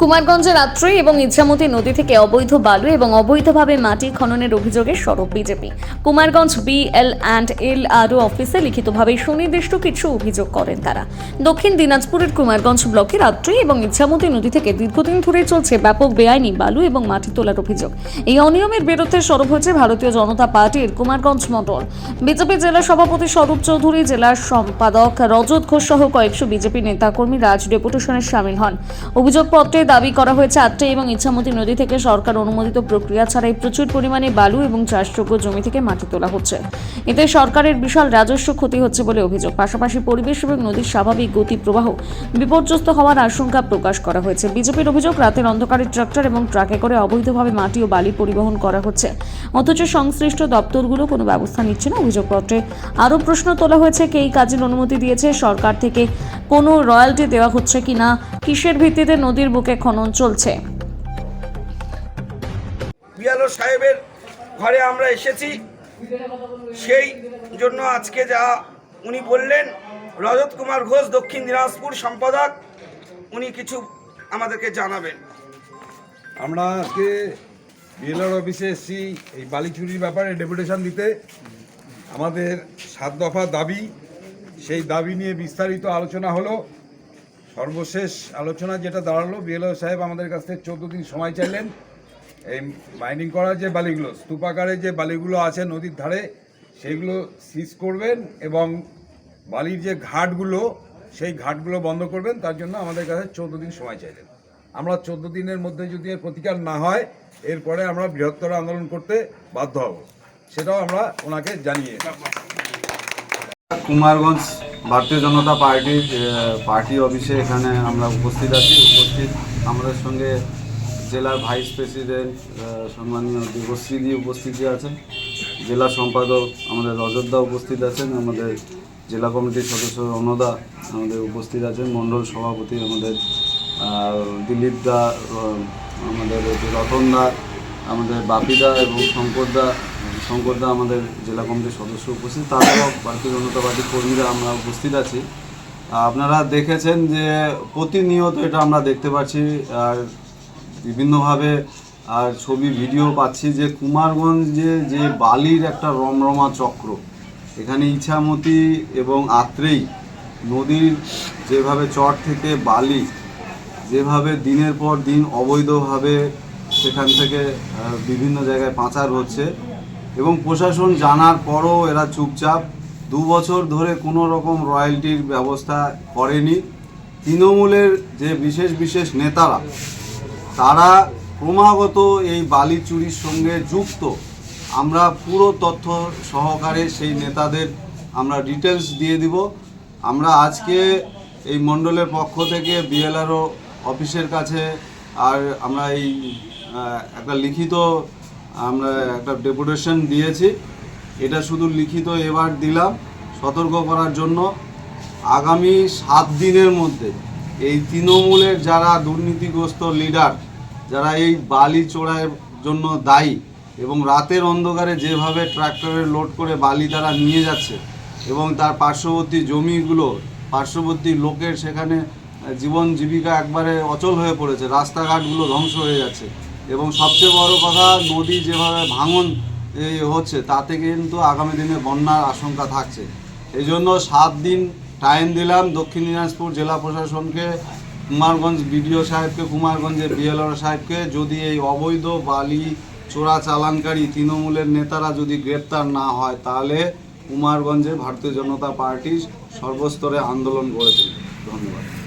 কুমারগঞ্জের রাত্রি এবং ইচ্ছামতি নদী থেকে অবৈধ বালু এবং অবৈধভাবে মাটি খননের অভিযোগে সরব BJP. Kumarganj BL and L RO অফিসে লিখিতভাবে সুনির্দিষ্ট কিছু অভিযোগ করেন তারা। দক্ষিণ দিনাজপুরের কুমারগঞ্জ ব্লকে রাত্রি এবং ইচ্ছামতি নদী থেকে দীর্ঘদিন ধরে চলছে ব্যাপক বেআইনি বালু এবং মাটি তোলার অভিযোগ। এই অনিয়মের বিরুদ্ধে সরব হয়েছে ভারতীয় জনতা পার্টির কুমারগঞ্জ মন্ডল বিজেপি জেলা সভাপতি স্বরূপ চৌধুরী জেলার সম্পাদক রজত ঘোষ সহ কয়েকশো বিজেপি নেতাকর্মী রাজ ডেপুটেশনে সামিল হন। অভিযোগপত্রে দাবি করা হয়েছে আটটি এবং ইচ্ছামতি নদী থেকে সরকার অনুমোদিত প্রক্রিয়া ছাড়াই প্রচুর পরিমাণে বালু এবং চাষযোগ্য জমি থেকে মাটি তোলা হচ্ছে। এতে সরকারের বিশাল রাজস্ব ক্ষতি হচ্ছে বলে অভিযোগ। পাশাপাশি পরিবেশ এবং নদীর স্বাভাবিক গতি প্রবাহ বিপর্যস্ত হওয়ার আশঙ্কা প্রকাশ করা হয়েছে। বিজেপির অভিযোগ, রাতের অন্ধকারে ট্রাক্টর এবং ট্রাকে করে অবৈধভাবে মাটি ও বালি পরিবহন করা হচ্ছে। অথচ সংশ্লিষ্ট দপ্তরগুলো কোনো ব্যবস্থা নিচ্ছে না। অভিযোগপত্রে আরও প্রশ্ন তোলা হয়েছে, কে এই কাজের অনুমতি দিয়েছে? সরকার থেকে কোনো রয়্যালটি দেওয়া হচ্ছে কিনা? কিসের ভিত্তিতে নদীর বুকে খনন চলছে? বিয়ালো সাহেবের ঘরে আমরা এসেছি। সেই জন্য আজকে যা উনি বললেন রজত কুমার ঘোষ দক্ষিণ দিনাজপুর সম্পাদক উনি কিছু আমাদেরকে জানাবেন। আমরা আজকে বিএলআর অফিসে এসেছি এই বালি চুরির ব্যাপারে ডেপুটেশন দিতে। আমাদের সাত দফা দাবি সেই দাবি নিয়ে বিস্তারিত আলোচনা হলো। সর্বশেষ আলোচনা যেটা দাঁড়াল, বিএলও সাহেব আমাদের কাছ থেকে চোদ্দ দিন সময় চাইলেন। এই মাইনিং করার যে বালিগুলো স্তূপাকারে যে বালিগুলো আছে নদীর ধারে সেইগুলো সিজ করবেন এবং বালির যে ঘাটগুলো, সেই ঘাটগুলো বন্ধ করবেন। তার জন্য আমাদের কাছে চোদ্দ দিন সময় চাইলেন। আমরা চোদ্দ দিনের মধ্যে যদি এর প্রতিকার না হয়, এরপরে আমরা বৃহত্তর আন্দোলন করতে বাধ্য হব। সেটাও আমরা ওনাকে জানিয়ে কুমারগঞ্জ ভারতীয় জনতা পার্টির পার্টি অফিসে এখানে আমরা উপস্থিত আছি। উপস্থিত আমাদের সঙ্গে জেলার ভাইস প্রেসিডেন্ট সম্মানীয় দেবশ্রীদি উপস্থিত আছেন। জেলা সম্পাদক আমাদের রজতদা উপস্থিত আছেন, আমাদের জেলা কমিটির সদস্য রণদা আমাদের উপস্থিত আছেন, মণ্ডল সভাপতি আমাদের দিলীপ দা আমাদের রতন দা, আমাদের বাপিদা এবং শঙ্করদা শঙ্করদা আমাদের জেলা কমিটির সদস্য উপস্থিত তাছাড়াও ভারতীয় জনতা পার্টির কর্মীরা আমরা উপস্থিত আছি। আপনারা দেখেছেন যে প্রতিনিয়ত এটা আমরা দেখতে পাচ্ছি, আর বিভিন্নভাবে আর ছবি, ভিডিও পাচ্ছি যে কুমারগঞ্জে যে বালির একটা রমরমা চক্র, এখানে ইছামতি এবং আত্রেই নদীর যেভাবে চর থেকে বালি, যেভাবে দিনের পর দিন অবৈধভাবে সেখান থেকে বিভিন্ন জায়গায় পাচার হচ্ছে এবং প্রশাসন জানার পরও এরা চুপচাপ। দু বছর ধরে কোনো রকম রয়্যালটির ব্যবস্থা করেনি। তৃণমূলের যে বিশেষ বিশেষ নেতারা, তারা ক্রমাগত এই বালি চুরির সঙ্গে যুক্ত। আমরা পুরো তথ্য সহকারে সেই নেতাদের আমরা ডিটেলস দিয়ে দিব। আমরা আজকে এই মণ্ডলের পক্ষ থেকে বিএলআরও অফিসের কাছে আর আমরা এই একটা লিখিত আমরা একটা ডেপুটেশন দিয়েছি। এটা শুধু লিখিত এবার দিলাম, সতর্ক করার জন্য। আগামী সাত দিনের মধ্যে এই তৃণমূলের যারা দুর্নীতিগ্রস্ত লিডার, যারা এই বালি চোরার জন্য দায়ী এবং রাতের অন্ধকারে যেভাবে ট্রাক্টরে লোড করে বালি তারা নিয়ে যাচ্ছে এবং তার পার্শ্ববর্তী জমিগুলো, পার্শ্ববর্তী লোকের সেখানে জীবন জীবিকা একবারে অচল হয়ে পড়েছে, রাস্তাঘাটগুলো ধ্বংস হয়ে যাচ্ছে। এবং সবচেয়ে বড় কথা, নদী যেভাবে ভাঙন হচ্ছে, তাতে কিন্তু আগামী দিনে বন্যার আশঙ্কা থাকছে। এই জন্য সাত দিন টাইম দিলাম দক্ষিণ দিনাজপুর জেলা প্রশাসনকে, কুমারগঞ্জ বিডিও সাহেবকে, কুমারগঞ্জের বিএলআর সাহেবকে, যদি এই অবৈধ বালি চোরা চালানকারী তৃণমূলের নেতারা যদি গ্রেপ্তার না হয়, তাহলে কুমারগঞ্জে ভারতীয় জনতা পার্টি সর্বস্তরে আন্দোলন তুলবে। ধন্যবাদ।